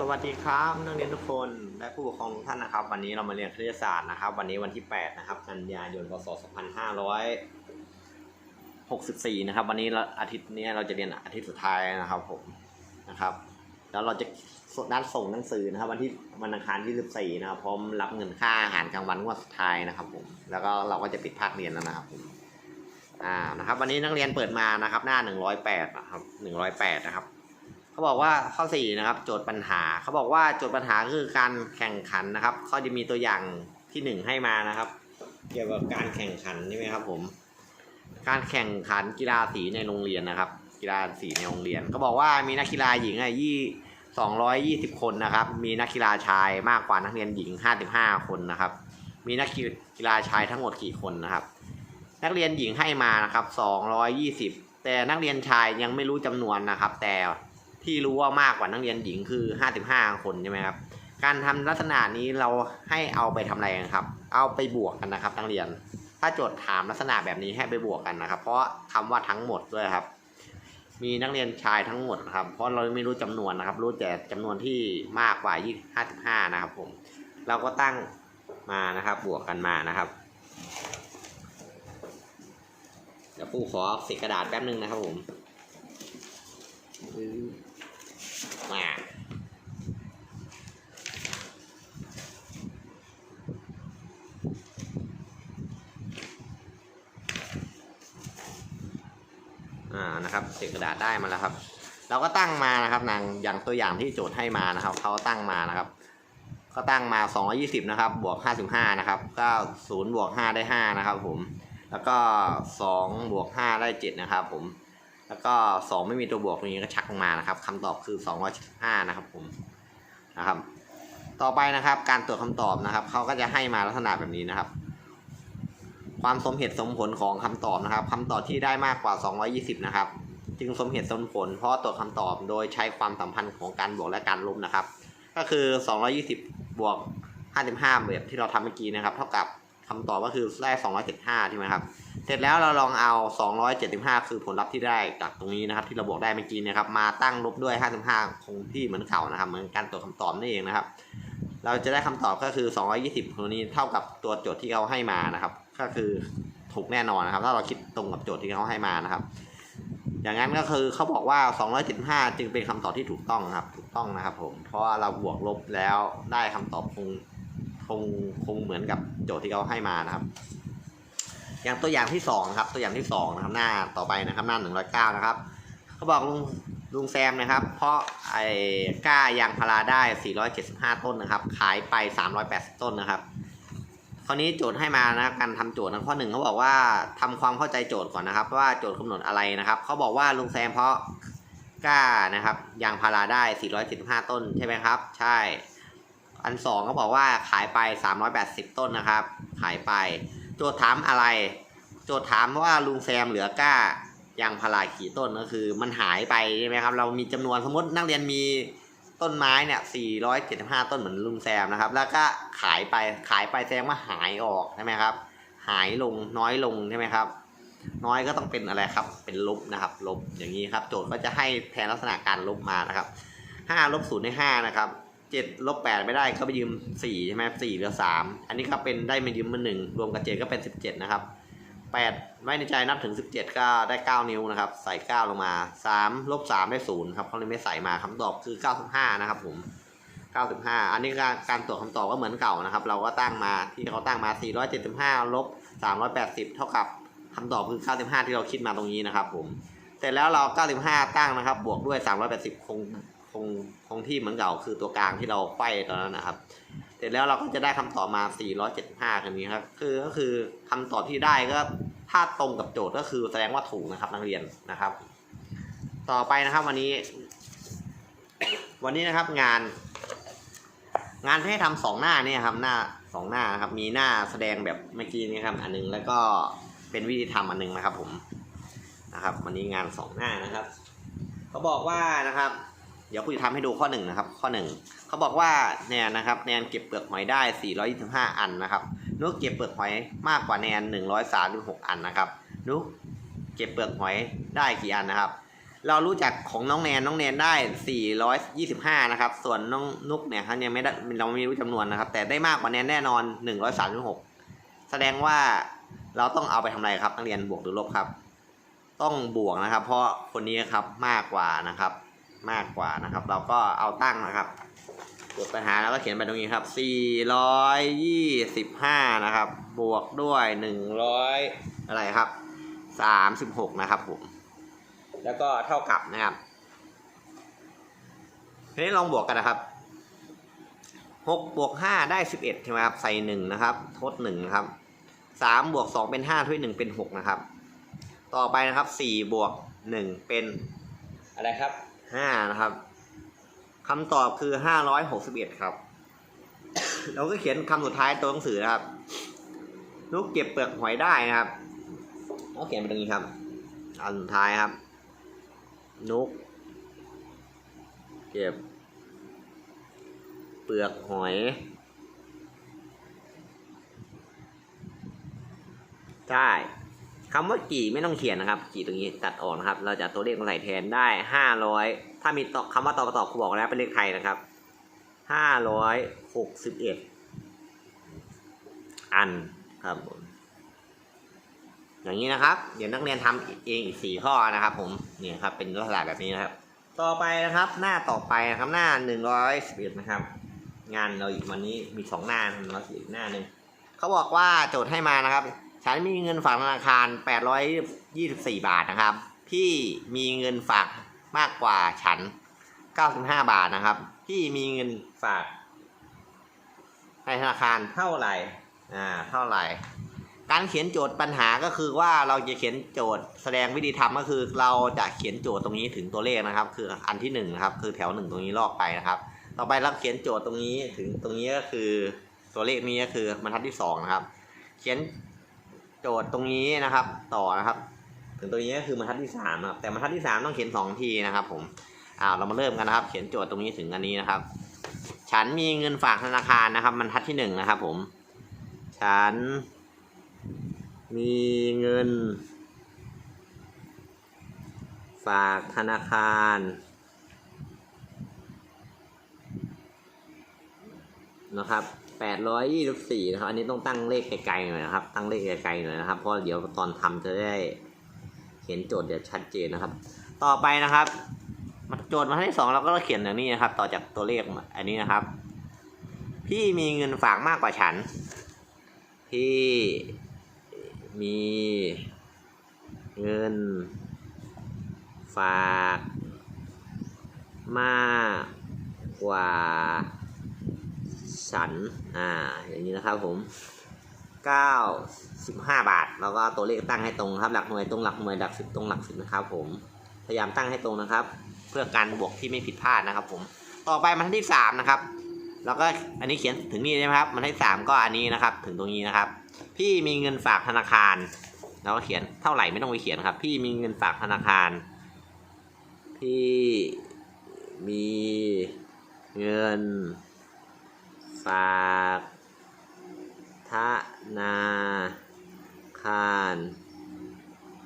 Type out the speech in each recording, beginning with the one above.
สวัสดีครับนักเรียนทุกคนและผู้ปกครองทุกท่านนะครับ วันนี้เรามาเรียนคณิตศาสตร์นะครับ วันนี้วันที่ 8 นะครับ กันยายนพศ2564 นะครับ วันนี้เราอาทิตย์นี้เราจะเรียนอาทิตย์สุดท้ายนะครับผมนะครับ แล้วเราจะนัดส่งหนังสือนะครับ วันที่วันอังคารที่ 14 นะครับพร้อมรับเงินค่าอาหารกลางวันงวดสุดท้ายนะครับผมแล้วก็เราก็จะปิดภาคเรียนแล้วนะครับผมอ่านะครับ วันนี้นักเรียนเปิดมานะครับ หน้า 108 นะครับ 108 นะครับ เขาบอกว่าข้อ4นะครับโจทย์ปัญหาเขาบอกว่าโจทย์ปัญหาคือการแข่งขันนะครับเขาจะมีตัวอย่างที่ 1 ให้มานะครับ เกี่ยวกับการแข่งขันใช่ไหมครับผม การแข่งขันกีฬาสีในโรงเรียนนะครับ กีฬาสีในโรงเรียนเขาบอกว่ามีนักกีฬาหญิงอะยี่สองร้อยยี่สิบคนนะครับ มีนักกีฬาชายมากกว่านักเรียนหญิงห้าสิบห้าคนนะครับ มีนักกีฬาชายทั้งหมดกี่คนนะครับ นักเรียนหญิงให้มานะครับสองร้อยยี่สิบแต่นักเรียนชายยังไม่รู้จำนวนนะครับ แต่ ที่รู้ว่ามากกว่านักเรียนหญิงคือ 55 คนใช่ไหมครับ การทำลักษณะนี้เราให้เอาไปทำอะไรกันครับ เอาไปบวกกันนะครับนักเรียน ถ้าโจทย์ถามลักษณะแบบนี้ให้ไปบวกกันนะครับ เพราะคำว่าทั้งหมดด้วยครับ มีนักเรียนชายทั้งหมดครับ เพราะเราไม่รู้จำนวนนะครับ รู้แต่จำนวนที่มากกว่า 55 นะครับผม เราก็ตั้งมานะครับบวกกันมานะครับเดี๋ยวปู่ขอเศษกระดาษแป๊บนึงนะครับผมมา อ่านะครับเศษกระดาษได้มาแล้วครับ เราก็ตั้งมานะครับนางอย่างตัวอย่างที่โจทย์ให้มานะครับเขาตั้งมานะครับก็ตั้งมา 220 นะครับ บวก 55 นะครับ ก็0บวก 5 ได้ 5 นะครับผม แล้วก็ 2 บวก 5 ได้ 7 นะครับผม แล้วก็ 2 ไม่มีตัวบวกตรงนี้ก็ชักลงมานะครับคำตอบคือ 275 นะครับผม นะครับ ต่อไปนะครับ การตรวจคำตอบนะครับ เขาก็จะให้มาลักษณะแบบนี้นะครับ ความสมเหตุสมผลของคำตอบนะครับคำตอบที่ได้มากกว่า 220 นะครับ จึงสมเหตุสมผล เพราะตรวจคำตอบโดยใช้ความสัมพันธ์ของการบวกและการลบนะครับ ก็คือ 220 บวก 55แบบที่เราทำเมื่อกี้นะครับ เท่ากับคำตอบก็คือได้ 275 ใช่ไหมครับ เสร็จแล้วเราลองเอา 275 คือผลลัพธ์ที่ได้จากตรงนี้นะครับ ที่เราบอกได้เมื่อกี้นะครับ มาตั้งลบด้วย 55 คงที่เหมือนเก่านะครับ เหมือนการตรวจคำตอบนั่นเองนะครับ เราจะได้คำตอบก็คือ 220ตัวนี้เท่ากับตัวโจทย์ที่เขาให้มานะครับ ก็คือถูกแน่นอนนะครับ ถ้าเราคิดตรงกับโจทย์ที่เขาให้มานะครับ อย่างนั้นก็คือเขาบอกว่า 275 จึงเป็นคำตอบที่ถูกต้องครับ ถูกต้องนะครับ ผม เพราะว่าเราบวกลบแล้วได้คำตอบคงคงคงเหมือนกับโจทย์ที่เขาให้มานะครับ อย่างตัวอย่างที่สองนะครับ ตัวอย่างที่สองนะครับ หน้าต่อไปนะครับ หน้าหนึ่งร้อยเก้านะครับเขาบอกลุง ลุงแซมนะครับ เพราะไอ้ก้ายางพาราได้ 475 ต้นนะครับ ขายไป 380 ต้นนะครับคราวนี้โจทย์ให้มานะการทำโจทย์นะข้อหนึ่งเขาบอกว่าทำความเข้าใจโจทย์ก่อนนะครับ ว่าโจทย์กำหนดอะไรนะครับเขาบอกว่าลุงแซมเพราะกล้านะครับยางพาราได้ 475 ต้นใช่ไหมครับ ใช่ อันสองเขาบอกว่าขายไป 380 ต้นนะครับ ขายไป โจทย์ถามอะไร โจทย์ถามว่าลุงแซมเหลือกล้า ยางพารากี่ต้นก็คือ มันหายไปใช่ไหมครับ เรามีจำนวนสมมตินักเรียนมีต้นไม้เนี่ย 475 ต้นเหมือนลุงแซมนะครับ แล้วก็ขายไป ขายไปแสดงว่าหายออกใช่ไหมครับ หายลงน้อยลงใช่ไหมครับ น้อยก็ต้องเป็นอะไรครับ เป็นลบนะครับ ลบอย่างนี้ครับ โจทย์ก็จะให้แทนลักษณะการลบมานะครับ5ลบ0ได้5นะครับ7ลบ8ไม่ได้ก็ไปยืม4ใช่ไหม4เหลือ3อันนี้ก็เป็นได้มายืมมา1รวมกับ7ก็เป็น 17 นะครับ 8ไว้ในใจนับถึง 17 ก็ได้ 9 นิ้วนะครับ ใส่ 9 ลงมา 3 ลบ 3 ได้0ครับเขาเลยไม่ใส่มาคำตอบคือ 95 นะครับผม 95 อันนี้การการตรวจคำตอบก็เหมือนเก่านะครับ เราก็ตั้งมาที่เขาตั้งมา 475 ลบ 380 เท่ากับคำตอบคือ 95 ที่เราคิดมาตรงนี้นะครับผม เสร็จแล้วเรา 95 ตั้งนะครับ บวกด้วย 380 คงคงคงที่เหมือนเก่าคือตัวกลางที่เราไขว้ตอนนั้นนะครับเสร็จแล้วเราก็จะได้คำตอบมา 475คันนี้ครับ คือก็คือคำตอบที่ได้ก็ ถ้าตรงกับโจทย์ก็คือแสดงว่าถูกนะครับนักเรียนนะครับ ต่อไปนะครับวันนี้ วันนี้นะครับงาน งานให้ทำสองหน้าเนี่ยครับหน้าสองหน้านะครับ มีหน้าแสดงแบบเมื่อกี้นี้ครับ อันหนึงแล้วก็เป็นวิธีทำอันหนึงนะครับ ผมนะครับ วันนี้งานสองหน้านะครับเขาบอกว่านะครับ เดี๋ยวคุณจะทำให้ดูข้อหนึ่งนะครับ ข้อหนึ่งเขาบอกว่าแนนนะครับแนนเก็บเปลือกหอยได้ 425 อันนะครับ นุกเก็บเปลือกหอยมากกว่าแนน136 อันนะครับนุกเก็บเปลือกหอยได้กี่อันนะครับ เรารู้จักของน้องแนนน้องแนนได้ 425 นะครับ ส่วนน้องนุกเนี่ยเขายังไม่ได้เราไม่รู้จำนวนนะครับ แต่ได้มากกว่าแนนแน่นอน 136 แสดงว่าเราต้องเอาไปทำอะไรครับ นักเรียนบวกหรือลบครับ ต้องบวกนะครับ เพราะคนนี้ครับมากกว่านะครับ มากกว่านะครับ เราก็เอาตั้งนะครับ กดปัญหาแล้วก็เขียนไปตรงนี้ครับ 425 นะครับ บวกด้วย 100 อะไรครับ 36 นะครับผม แล้วก็เท่ากับนะครับทีนี้ลองบวกกันนะครับ 6 บวก 5 ได้ 11 ใช่ไหมครับ ใส่ 1 นะครับ ทด1นะครับ 3 บวก 2 เป็น5ทด1เป็น 6 นะครับ ต่อไปนะครับ 4 บวก 1 เป็นอะไรครับ 5 นะครับ คำตอบคือ561ครับ เราก็เขียนคำสุดท้ายตัวหนังสือนะครับ ลูกเก็บเปลือกหอยได้นะครับเราเขียนไปตรงนี้ครับ อันสุดท้ายครับ นุก เก็บ เปลือกหอย ได้ คำว่ากี่ไม่ต้องเขียนนะครับ กี่ตรงนี้ตัดออกนะครับ เราจะตัวเลขมาใส่แทนได้ห้าร้อยถ้ามีต่อคำว่าต่อต่อครูบอกแล้วเป็นเลขไทยนะครับห้าร้อยหกสิบเอ็ดอันครับผมอย่างนี้นะครับ เดี๋ยวนักเรียนทำเองอีกสี่ข้อนะครับ ผมเนี่ยครับเป็นลักษณะแบบนี้นะครับ ต่อไปนะครับหน้าต่อไปนะครับหน้าหนึ่งร้อยสิบเอ็ดนะครับ งานเราอีกวันนี้มีสองหน้าหนึ่งร้อยสิบหน้าหนึ่งเขาบอกว่าโจทย์ให้มานะครับ ฉันมีเงินฝากธนาคารแปดร้อยยี่สิบสี่บาทนะครับ พี่มีเงินฝากมากกว่าฉันเก้าสิบห้าบาทนะครับ พี่มีเงินฝากในธนาคารเท่าไหร่ อ่า เท่าไหร่ การเขียนโจทย์ปัญหาก็คือว่าเราจะเขียนโจทย์แสดงวิธีทำก็คือ เราจะเขียนโจทย์ตรงนี้ถึงตัวเลขนะครับ คืออันที่หนึ่งนะครับ คือแถวหนึ่งตรงนี้ลอกไปนะครับ ต่อไปเราเขียนโจทย์ตรงนี้ถึงตรงนี้ก็คือตัวเลขนี้ก็คือบรรทัดที่สองนะครับ เขียน จทย์ตรงนี้นะครับ ต่อนะครับ ถึงตรงนี้ก็คือบรรทัดที่สามครับแต่บรรทัดที่สามต้องเขียนสองทีนะครับ ผมอ่าเรามาเริ่มกันนะครับ เขียนโจทย์ตรงนี้ถึงอันนี้นะครับ ฉันมีเงินฝากธนาคารนะครับบรรทัดที่หนึ่งนะครับ ผม ฉัน มีเงิน ฝากธนาคารนะครับ 824นะครับอันนี้ต้องตั้งเลขไกลๆหน่อยนะครับ ตั้งเลขไกลๆหน่อยนะครับเพราะเดี๋ยวตอนทำจะได้เห็นโจทย์จะชัดเจนนะครับ ต่อไปนะครับโจทย์มาที่สองเราก็เขียนอย่างนี้นะครับ ต่อจากตัวเลขอันนี้นะครับ พี่มีเงินฝากมากกว่าฉัน พี่มีเงินฝากมากกว่าัน อ่า อย่างนี้นะครับผม95บาท แล้วก็ตัวเลขตั้งให้ตรงครับ หลักหน่วยตรงหลักหน่วยหลักสิบตรงหลักสิบนะครับ ผม พยายามตั้งให้ตรงนะครับ เพื่อการบวกที่ไม่ผิดพลาดนะครับ ผม ต่อไปบรรทัดที่3นะครับ แล้วก็อันนี้เขียนถึงนี่ใช่ไหมครับบรรทัดที่สามก็อันนี้นะครับ ถึงตรงนี้นะครับ พี่มีเงินฝากธนาคาร แล้วก็เขียนเท่าไหร่ไม่ต้องไปเขียนครับ พี่มีเงินฝากธนาคาร พี่มีเงิน ฝากธนาคาร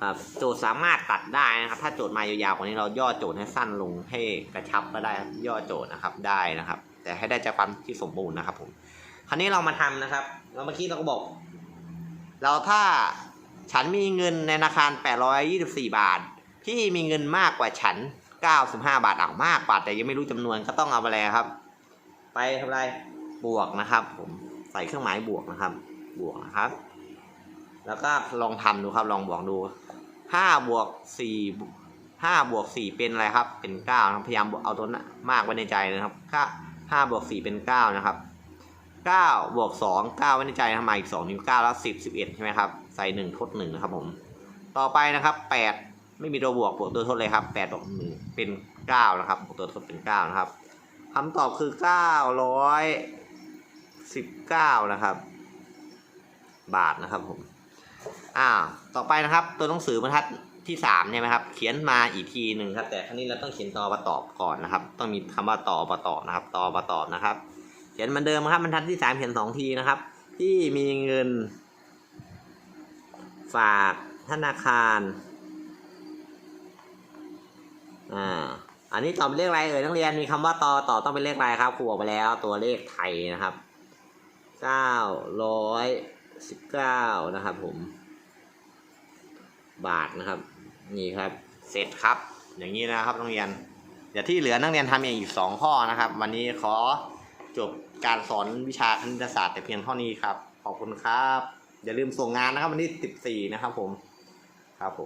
ครับโจทย์สามารถตัดได้นะครับ ถ้าโจทย์มายาวๆกว่านี้เราย่อโจทย์ให้สั้นลงให้กระชับก็ได้ครับย่อโจทย์นะครับได้นะครับ แต่ให้ได้ใจความที่สมบูรณ์นะครับผมคราวนี้เรามาทำนะครับ เราเมื่อกี้เราก็บอก เราถ้าฉันมีเงินในธนาคาร 824 บาท พี่มีเงินมากกว่าฉัน 95 บาทเอามากกว่าแต่ยังไม่รู้จำนวนก็ต้องเอาไปแล้วครับ ไปทำอะไร บวกนะครับ ผมใส่เครื่องหมายบวกนะครับ บวกนะครับ แล้วก็ลองทำดูครับ ลองบวกดู5บวก4 5บวก4เป็นอะไรครับ เป็น9นะครับพยายามเอาตัวนั้นมากไว้ในใจนะครับ5บวก4เป็น9นะครับ9บวก2 9ไว้ในใจทำไมอีก2นิ้ว9แล้ว10 11ใช่ไหมครับ ใส่1ทด1นะครับ ผม ต่อไปนะครับ8ไม่มีตัวบวกบวกตัวทดเลยครับ8บวก1เป็น9นะครับบวกตัวทดเป็น9นะครับคำตอบคือ 19 นะครับ บาทนะครับผมอ่าต่อไปนะครับ ตัวหนังสือบรรทัดที่สามเนี่ยไหมครับ เขียนมาอีกทีหนึ่งครับ แต่ครั้นี้เราต้องเขียนตอประตอบก่อนนะครับ ต้องมีคำว่าตอประตอบนะครับ ตอประตอบนะครับ เขียนเหมือนเดิมครับบรรทัดที่สามเขียนสองทีนะครับ ที่มีเงิน ฝากธนาคารอ่าอันนี้ตอบเป็นเลขอะไรเอ่ยนักเรียนมีคำว่าต่อต่อต้องเป็นเลขอะไรครับครูบอกไปแล้วตัวเลขไทยนะครับ เก้าร้อยสิบเก้านะครับผม บาทนะครับ นี่ครับ เสร็จครับ อย่างนี้นะครับนักเรียน เดี๋ยวที่เหลือนักเรียนทำเองอีกสองข้อนะครับ วันนี้ขอจบการสอนวิชาคณิตศาสตร์แต่เพียงเท่านี้ครับ ขอบคุณครับ อย่าลืมส่งงานนะครับวันที่สิบสี่นะครับผม ครับผม